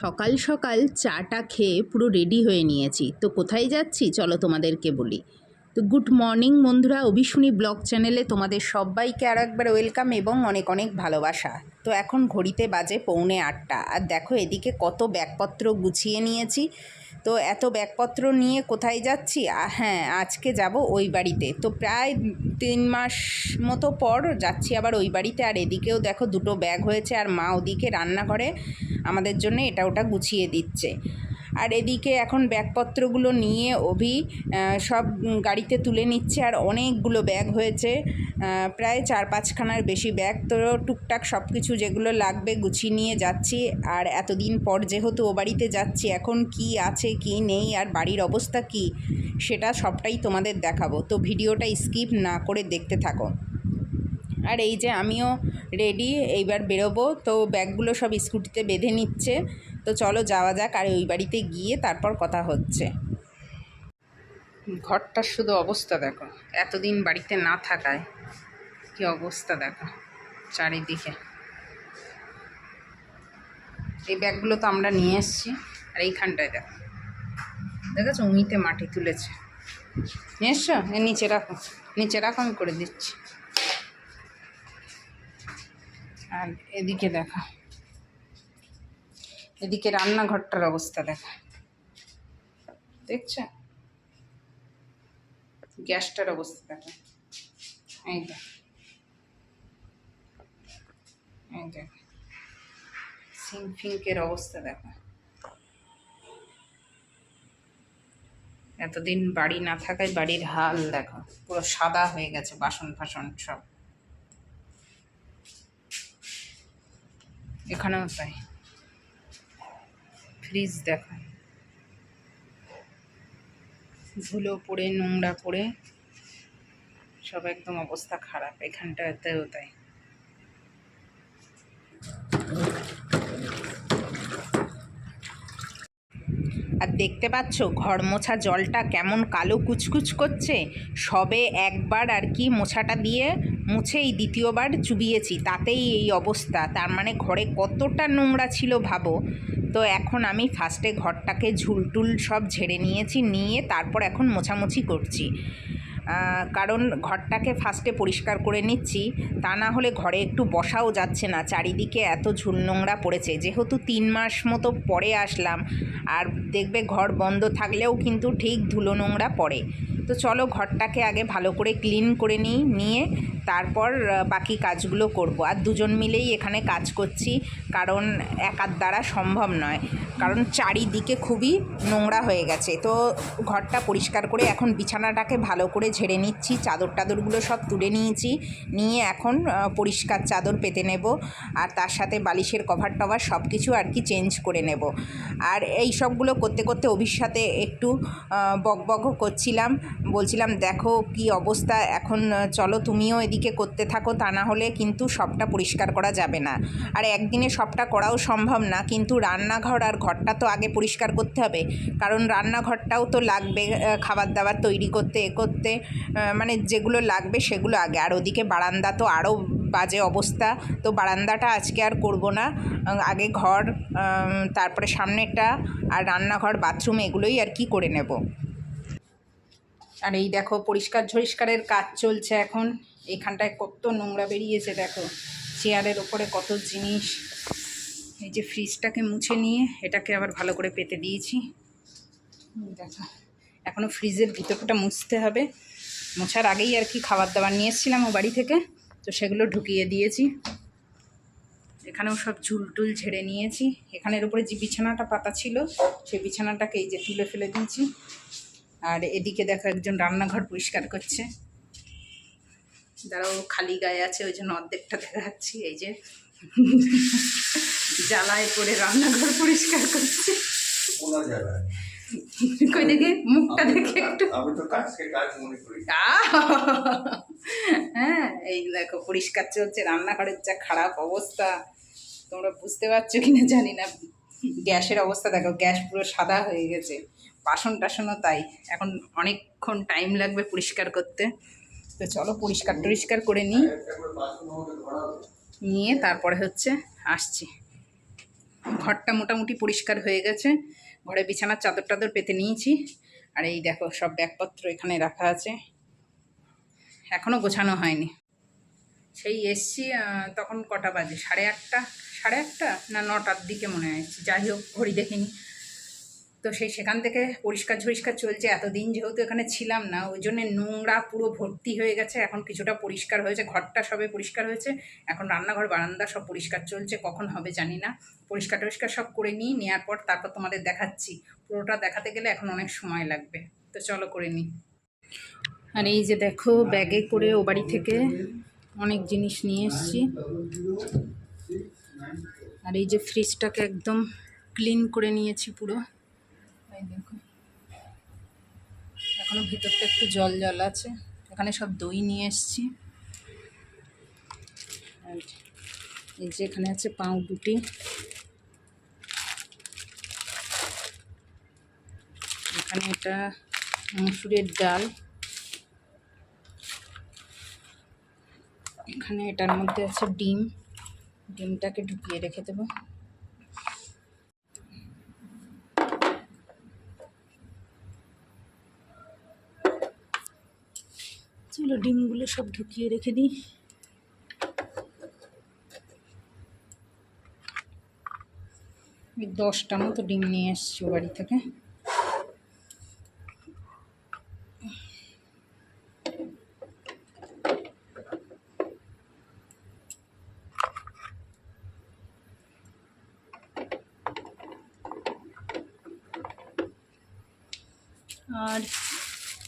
সকাল সকাল চাটা খেয়ে পুরো রেডি হয়ে নিয়েছি। তো কোথায় যাচ্ছি? চলো তোমাদেরকে বলি। তো গুড মর্নিং বন্ধুরা, অভিশুনি ব্লগ চ্যানেলে তোমাদের সবাইকে আর একবার ওয়েলকাম এবং অনেক অনেক ভালোবাসা। তো এখন ঘড়িতে বাজে পৌনে আটটা। আর দেখো এদিকে কত ব্যাগপত্র গুছিয়ে নিয়েছি। তো এত ব্যাগপত্র নিয়ে কোথায় যাচ্ছি? হ্যাঁ আজকে যাব ওই বাড়িতে। তো প্রায় তিন মাস মতো পর যাচ্ছি আবার ওই বাড়িতে। আর এদিকেও দেখো দুটো ব্যাগ হয়েছে আর মা ওদিকে রান্না করে আমাদের জন্য এটা ওটা গুছিয়ে দিচ্ছে। আর এদিকে এখন ব্যাগপত্রগুলো নিয়ে অভি সব গাড়িতে তুলে নিচ্ছে আর অনেকগুলো ব্যাগ হয়েছে। প্রায় চার পাঁচখানার বেশি ব্যাগ তো টুকটাক সব কিছু যেগুলো লাগবে গুছিয়ে নিয়ে যাচ্ছি। আর এতদিন পর যেহেতু ও বাড়িতে যাচ্ছি, এখন কি আছে, কি নেই, আর বাড়ির অবস্থা কি, সেটা সবটাই তোমাদের দেখাবো। তো ভিডিওটা স্কিপ না করে দেখতে থাকো। আর এই যে আমিও রেডি, এইবার বেরোবো। তো ব্যাগগুলো সব স্কুটিতে বেঁধে নিচ্ছে। তো চলো যাওয়া যাক, আর ওই বাড়িতে গিয়ে তারপর কথা হচ্ছে। ঘরটার শুধু অবস্থা দেখো, এতদিন বাড়িতে না থাকায় কি অবস্থা দেখো, চারিদিকে। এই ব্যাগগুলো তো আমরা নিয়ে এসেছি, আর এইখানটায় দেখো। দেখেছ? উমিতে মাটি তুলেছে। নিয়ে এসছো? নিচে রাখো নিচে রাখো, আমি করে দিচ্ছি। আর এদিকে দেখা। এদিকে রান্নাঘরটার অবস্থা দেখা। দেখছ? গ্যাসটার অবস্থা দেখা। এই দেখ। এই দেখ। সিঙ্ক অবস্থা দেখা। এতদিন বাড়ি না থাকায় বাড়ির হাল দেখো। পুরো সাদা হয়ে গেছে বাসন ফাসন সব। এখানেও তাই। ফ্রিজ দেখায়। ধুলো পড়ে নোংরা পড়ে সব একদম অবস্থা খারাপ। এখানটাতেও তাই। আর দেখতে পাচ্ছ ঘর মোছা জলটা কেমন কালো কুচকুচ করছে? সবে একবার আর কি মোছাটা দিয়ে মুছেই দ্বিতীয়বার চুবিয়েছি, তাতেই এই অবস্থা। তার মানে ঘরে কতটা নোংরা ছিল ভাবো। তো এখন আমি ফার্স্টে ঘরটাকে ঝুলটুল সব ঝেড়ে নিয়েছি, নিয়ে তারপর এখন মোছামুছি করছি। কারণ ঘরটাকে ফার্স্টে পরিষ্কার করে নিচ্ছি, তা না হলে ঘরে একটু বসাও যাচ্ছে না। চারিদিকে এত ঝুল নোংরা পড়েছে। যেহেতু তিন মাস মতো পরে আসলাম, আর দেখবে ঘর বন্ধ থাকলেও কিন্তু ঠিক ধুলো নোংরা পড়ে। তো চলো ঘরটাকে আগে ভালো করে ক্লিন করে নিই, নিয়ে তারপর বাকি কাজগুলো করব। আর দুজন মিলেই এখানে কাজ করছি, কারণ একার দ্বারা সম্ভব নয়। কারণ চারিদিকে খুবই নোংরা হয়ে গেছে। তো ঘরটা পরিষ্কার করে এখন বিছানাটাকে ভালো করে ঝেড়ে নিচ্ছি, চাদর টাদরগুলো সব তুলে নিয়েছি, নিয়ে এখন পরিষ্কার চাদর পেতে নেব। আর তার সাথে বালিশের কভার টভার সব কিছু আর কি চেঞ্জ করে নেব। আর এই সবগুলো করতে করতে সাথে একটু বক বকও করছিলাম। বলছিলাম, দেখো কি অবস্থা, এখন চলো তুমিও এদিকে করতে থাকো, তা না হলে কিন্তু সবটা পরিষ্কার করা যাবে না। আর একদিনে সবটা করাও সম্ভব না, কিন্তু রান্নাঘর আর ঘরটা তো আগে পরিষ্কার করতে হবে, কারণ রান্নাঘরটাও তো লাগবে খাবার দাবার তৈরি করতে, এ করতে মানে যেগুলো লাগবে সেগুলো আগে। আর ওদিকে বারান্দা তো আরও বাজে অবস্থা, তো বারান্দাটা আজকে আর করব না আগে ঘর তারপরে সামনেটা আর রান্নাঘর, বাথরুম এগুলোই আর কি করে নেব। আর এই দেখো, পরিষ্কার ঝরিষ্কারের কাজ চলছে এখন। এখানটায় কত নোংরা বেরিয়েছে, দেখো। চেয়ারের ওপরে কত জিনিস। এই যে ফ্রিজটাকে মুছে নিয়ে এটাকে আবার ভালো করে পেতে দিয়েছি। দেখো এখনও ফ্রিজের ভিতরটা মুছতে হবে। মোছার আগেই আর কি খাবার দাবার নিয়ে এসেছিলাম ও বাড়ি থেকে, তো সেগুলো ঢুকিয়ে দিয়েছি। এখানেও সব ঝুল টুল ঝেড়ে নিয়েছি। এখানের উপরে যে বিছানাটা পাতা ছিল, সেই বিছানাটাকে এই যে তুলে ফেলে দিয়েছি। আর এদিকে দেখো একজন রান্নাঘর পরিষ্কার করছে। যারাও খালি গায়ে আছে ওই জন্য অর্ধেকটা দেখা যাচ্ছি এই যে জ্বালায় করে রান্নাঘর পরিষ্কার করছে। কই দেখে? মুখটা দেখে একটু! হ্যাঁ এই দেখো পরিষ্কার চলছে রান্নাঘরের যা খারাপ অবস্থা তোমরা বুঝতে পারছ কিনা জানি না। গ্যাসের অবস্থা দেখো গ্যাস পুরো সাদা হয়ে গেছে। বাসন টাসনও তাই। এখন অনেকক্ষণ টাইম লাগবে পরিষ্কার করতে। তো চলো পরিষ্কার টরিষ্কার করে নিই। নিয়ে তারপরে হচ্ছে আসছি। ঘরটা মোটামুটি পরিষ্কার হয়ে গেছে। ঘরে বিছানার চাদর টাদর পেতে নিয়েছি। আর এই দেখো সব ব্যাগপত্র এখানে রাখা আছে। এখনও গোছানো হয়নি। সেই এসছি তখন কটা বাজে? সাড়ে আটটা? সাড়ে আটটা? না নটার দিকে মনে হয়। যাই হোক, ঘড়ি দেখিনি। তো সেই সেখান থেকে পরিষ্কার ঝরিষ্কার চলছে। এতদিন যেহেতু এখানে ছিলাম না, ওই জন্যে নোংরা পুরো ভর্তি হয়ে গেছে। এখন কিছুটা পরিষ্কার হয়েছে, ঘরটা সবে পরিষ্কার হয়েছে। এখন রান্নাঘর, বারান্দা সব পরিষ্কার চলছে, কখন হবে জানি না। পরিষ্কার টরিষ্কার সব করে নিই নেওয়ার পর তারপর তোমাদের দেখাচ্ছি। পুরোটা দেখাতে গেলে এখন অনেক সময় লাগবে। তো চলো করে নিই। আর এই যে দেখো, ব্যাগে করে ও বাড়ি থেকে অনেক জিনিস নিয়ে এসেছি। আর এই যে ফ্রিজটাকে একদম ক্লিন করে নিয়েছি পুরো। এই দেখো এখনও ভিতরটা একটু জল জল আছে। এখানে সব দই নিয়ে এসেছি। এই যে এখানে আছে পাউরুটি। এখানে এটা মুসুরের ডাল। এখানে এটার মধ্যে আছে ডিম। ডিমটাকে ঢুকিয়ে রেখে দেবো। চলো ডিমগুলো সব ঢুকিয়ে রেখে দিই। দশটা মতো ডিম নিয়ে এসছি বাড়ি থেকে। আর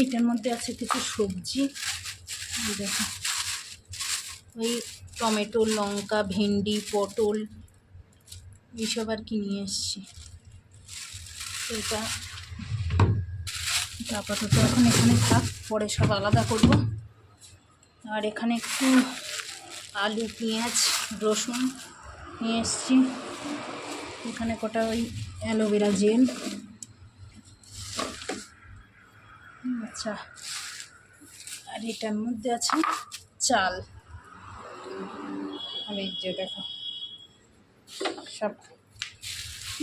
এইটার মধ্যে আছে কিছু সবজি। দেখো। ওই টমেটো, লঙ্কা, ভেন্ডি, পটল এইসব আর কি নিয়ে এসছি। এটা আপাতত এখন এখানে থাক, পরে সব আলাদা করব। আর এখানে একটু আলু, পেঁয়াজ, রসুন নিয়ে এসছি। এখানে কটা ওই অ্যালোভেরা জেল। আচ্ছা। আর এটার মধ্যে আছে চাল। আর এই যে দেখো, সব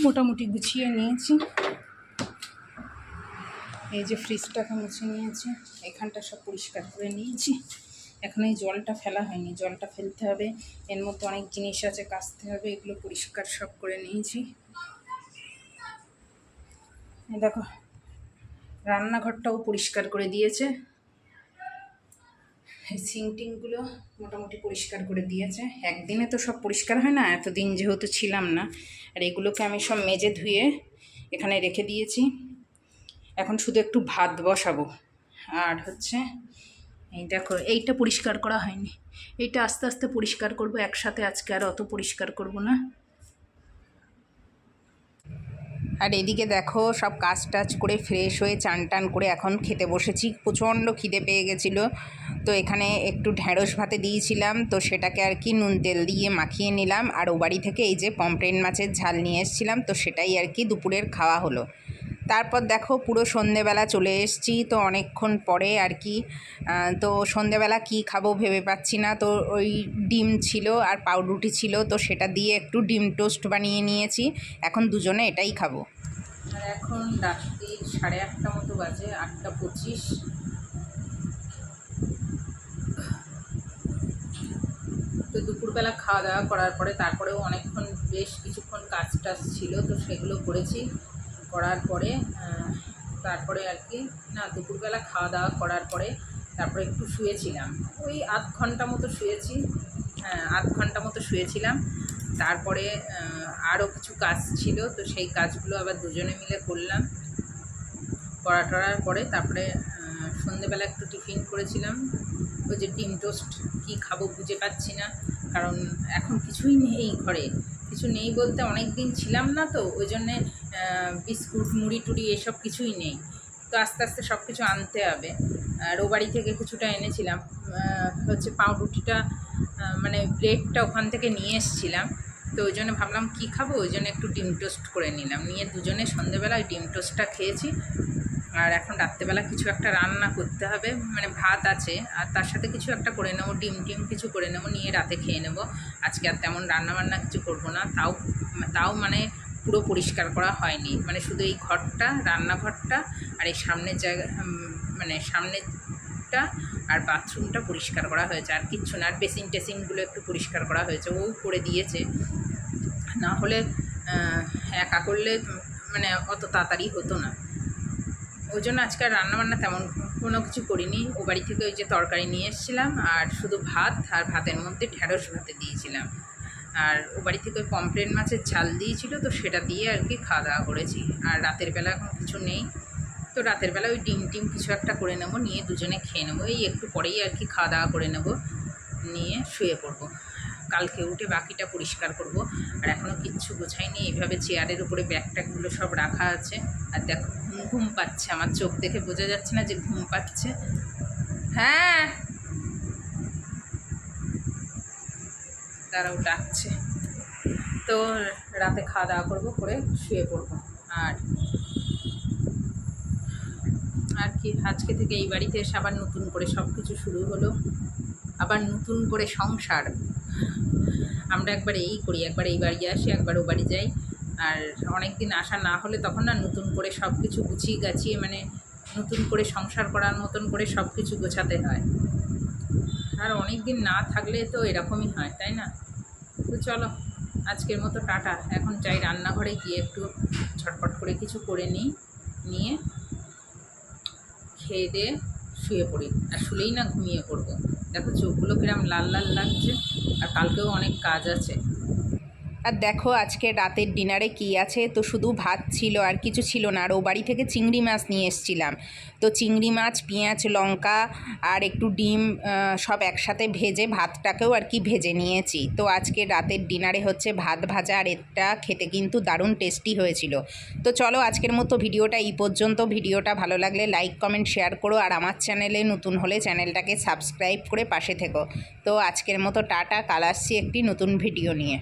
মোটামুটি গুছিয়ে নিয়েছি। এই যে ফ্রিজটাকে মুছে নিয়েছি, এখানটা সব পরিষ্কার করে নিয়েছি। এখন এই জলটা ফেলা হয়নি, জলটা ফেলতে হবে। এর মধ্যে অনেক জিনিস আছে, কাচতে হবে, এগুলো পরিষ্কার সব করে নিয়েছি। দেখো, রান্নাঘরটাও পরিষ্কার করে দিয়েছে। সিংটিংগুলো মোটামুটি পরিষ্কার করে দিয়েছে। একদিনে তো সব পরিষ্কার হয় না, এতদিন যেহেতু ছিলাম না। আর এগুলোকে আমি সব মেজে ধুয়ে এখানে রেখে দিয়েছি। এখন শুধু একটু ভাত বসাবো। আর হচ্ছে, এই দেখো, এইটা পরিষ্কার করা হয়নি। এইটা আস্তে আস্তে পরিষ্কার করব, একসাথে আজকে আর অত পরিষ্কার করব না। আর এদিকে দেখো, সব কাজ টাচ করে ফ্রেশ হয়ে চান টান করে এখন খেতে বসেছি। প্রচণ্ড খিদে পেয়ে গেছিল। তো এখানে একটু ঢ্যাঁড়স ভাতে দিয়েছিলাম। তো সেটাকে আর কি নুন তেল দিয়ে মাখিয়ে নিলাম। আর ও বাড়ি থেকে এই যে পমফ্রেন মাছের ঝাল নিয়ে এসেছিলাম। তো সেটাই আর কি দুপুরের খাওয়া হলো। তারপর দেখো পুরো সন্ধেবেলা চলে এসেছি, তো অনেকক্ষণ পরে আর কি। তো সন্ধেবেলা কি খাব ভেবে পাচ্ছি না। তো ওই ডিম ছিল আর পাউরুটি ছিল, তো সেটা দিয়ে একটু ডিম টোস্ট বানিয়ে নিয়েছি। এখন দুজনে এটাই খাব। আর এখন রাত্রি সাড়ে আটটা মতো বাজে, আটটা পঁচিশ। তো দুপুরবেলা খাওয়া দাওয়া করার পরে তারপরেও অনেকক্ষণ বেশ কিছুক্ষণ কাজ টাজ ছিল, তো সেগুলো করেছি। করার পরে তারপরে আর কি, না, দুপুরবেলা খাওয়া দাওয়া করার পরে তারপরে একটু শুয়েছিলাম। ওই আধ ঘণ্টা মতো শুয়েছি হ্যাঁ আধ ঘণ্টা মতো শুয়েছিলাম। তারপরে আরও কিছু কাজ ছিল, তো সেই কাজগুলো আবার দুজনে মিলে করলাম। করা টরার পরে তারপরে সন্ধেবেলা একটু টিফিন করেছিলাম। ওই যে ডিম টোস্ট, কী খাব বুঝে পাচ্ছি না, কারণ এখন কিছুই নেই ঘরে। কিছু নেই বলতে অনেক দিন ছিলাম না তো, ওই জন্যে বিস্কুট, মুড়ি টুড়ি এসব কিছুই নেই। তো আস্তে আস্তে সব কিছু আনতে হবে। আর ও বাড়ি থেকে কিছুটা এনেছিলাম। হচ্ছে পাউরুটিটা মানে ব্রেডটা ওখান থেকে নিয়ে এসেছিলাম। তো ওই জন্য ভাবলাম কী খাব? ওই জন্য একটু ডিম টোস্ট করে নিলাম। নিয়ে দুজনে সন্ধেবেলায় ডিম টোস্টটা খেয়েছি। আর এখন রাত্রেবেলা কিছু একটা রান্না করতে হবে। মানে ভাত আছে। আর তার সাথে কিছু একটা করে নেব। ডিম টিম কিছু করে নেব। নিয়ে রাতে খেয়ে নেব। আজকে আর তেমন রান্না বান্না কিছু করব না। তাও তাও মানে পুরো পরিষ্কার করা হয়নি। মানে শুধু এই ঘরটা, রান্নাঘরটা আর এই সামনের জায়গা মানে সামনেরটা আর বাথরুমটা পরিষ্কার করা হয়েছে। আর কিচ্ছু না, আর বেসিন টেসিনগুলো একটু পরিষ্কার করা হয়েছে। ও করে দিয়েছে। না হলে একা করলে মানে অত তাড়াতাড়ি হতো না। ওই জন্য আজকে রান্নাবান্না তেমন কোনো কিছু করিনি। ও বাড়ি থেকে ওই যে তরকারি নিয়ে এসেছিলাম আর শুধু ভাত আর ভাতের মধ্যে ঢ্যাঁড়স ভাতে দিয়েছিলাম। আর ও বাড়ি থেকে পমপ্লেট মাছের ঝাল দিয়েছিল, তো সেটা দিয়ে আর কি খাওয়া দাওয়া করেছি। আর রাতের বেলা এখন কিছু নেই। তো রাতের বেলা ওই ডিম টিম কিছু একটা করে নেব, নিয়ে দুজনে খেয়ে নেব। এই একটু পরেই আর কি খাওয়া দাওয়া করে নেব, নিয়ে শুয়ে পড়ব। কালকে উঠে বাকিটা পরিষ্কার করব। আর এখনও কিচ্ছু গোছাইনি, এইভাবে চেয়ারের উপরে ব্যাগ ট্যাগগুলো সব রাখা আছে। আর দেখো, ঘুম ঘুম পাচ্ছে, আমার চোখ দেখে বোঝা যাচ্ছে না যে ঘুম পাচ্ছে। হ্যাঁ তারাও ডাকছে। তো রাতে খাওয়া দাওয়া করব, করে শুয়ে পড়ব। আর আর কি, আজকে থেকে এই বাড়িতে এসে আবার নতুন করে সব কিছু শুরু হলো। আবার নতুন করে সংসার। আমরা একবার এই করি, একবার এই বাড়ি আসি, একবার ও বাড়ি যাই। আর অনেক দিন আসা না হলে তখন না নতুন করে সব কিছু গুছিয়ে গাছিয়ে মানে নতুন করে সংসার করার মতন করে সব কিছু গোছাতে হয়। আর অনেক দিন না থাকলে তো এরকমই হয়, তাই না? তো চলো, আজকের মতো টাটা। এখন চাই রান্নাঘরে, গিয়ে একটু ঝটপট করে কিছু করে নিই, নিয়ে খেয়ে দিয়ে শুয়ে পড়ি। আর শুলেই না ঘুমিয়ে পড়ব। দেখো চোখগুলো কিরম লাল লাল লাগছে, আর কালকেও অনেক কাজ আছে। আর দেখো আজকে রাতের ডিনারে কি আছে? তো শুধু ভাত ছিল আর কিছু ছিল না। আর ও বাড়ি থেকে চিংড়ি মাছ নিয়ে এসেছিলাম। তো চিংড়ি মাছ, পেঁয়াজ, লঙ্কা আর একটু ডিম সব একসাথে ভেজে ভাতটাকেও আর কি ভেজে নিয়েছি। তো আজকে রাতের ডিনারে হচ্ছে ভাত ভাজা আর এটা খেতে কিন্তু দারুণ টেস্টি হয়েছিল। তো চলো আজকের মতো ভিডিওটা এই পর্যন্ত। ভিডিওটা ভালো লাগলে লাইক, কমেন্ট, শেয়ার করো। আর আমার চ্যানেলে নতুন হলে চ্যানেলটাকে সাবস্ক্রাইব করে পাশে থেকো। তো আজকের মতো টাটা। কাল আসছি একটি নতুন ভিডিও নিয়ে।